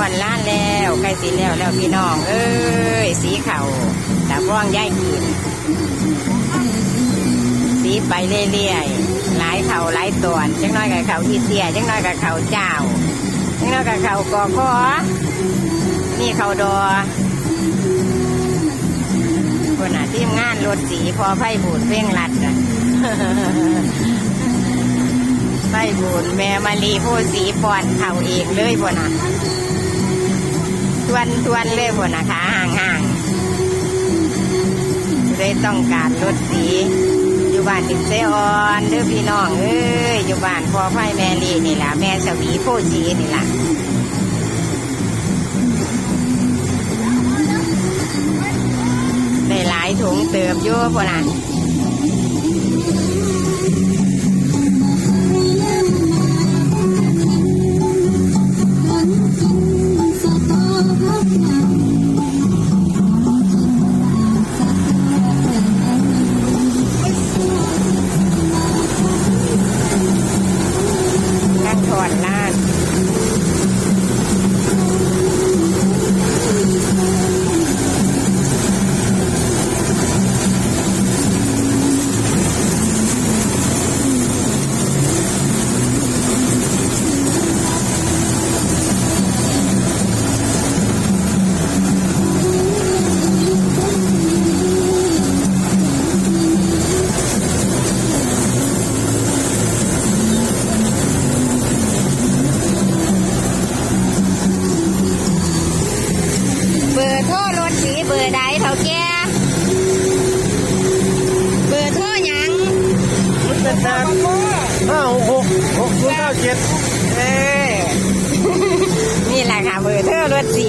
วันล่าสีแล้วแล้วพี่น้อง เอ้ย สีเขาตาพ่องย่ายกิน สีไปเรื่อยๆหลายเขาหลายตอนจังน้อยกับเขาอีเสียจังน้อยกับเขาเจ้าจังน้อยกับเขากอคอนี่เขาดอคนน่ะทีมงานรถสีพอไพ่บูดเพ่งรัดนะไพ่บูดแม่มาลีผู้สีปอนเขาเองเลยพวกน่ะ วนทวนเลยพวกนะขาห่างห่างๆได้ต้องการรถสี อยู่บ้านติดเซออนเด้อพี่น้องเอ้ยอยู่บ้านพ่อไพ่แม่ลีนี่แหละแม่สวีโพสีนี่แหละได้หลายถุงเติมยู่พวกนั้น ร์โทรรถสีเบอร์ใดเท่าแก่เบอร์โทรหยังเจ็ดแปดห้าหกหกหกศูนย์เก้าเจ็ดเออนี่แหละค่ะเบอร์โทรรถสี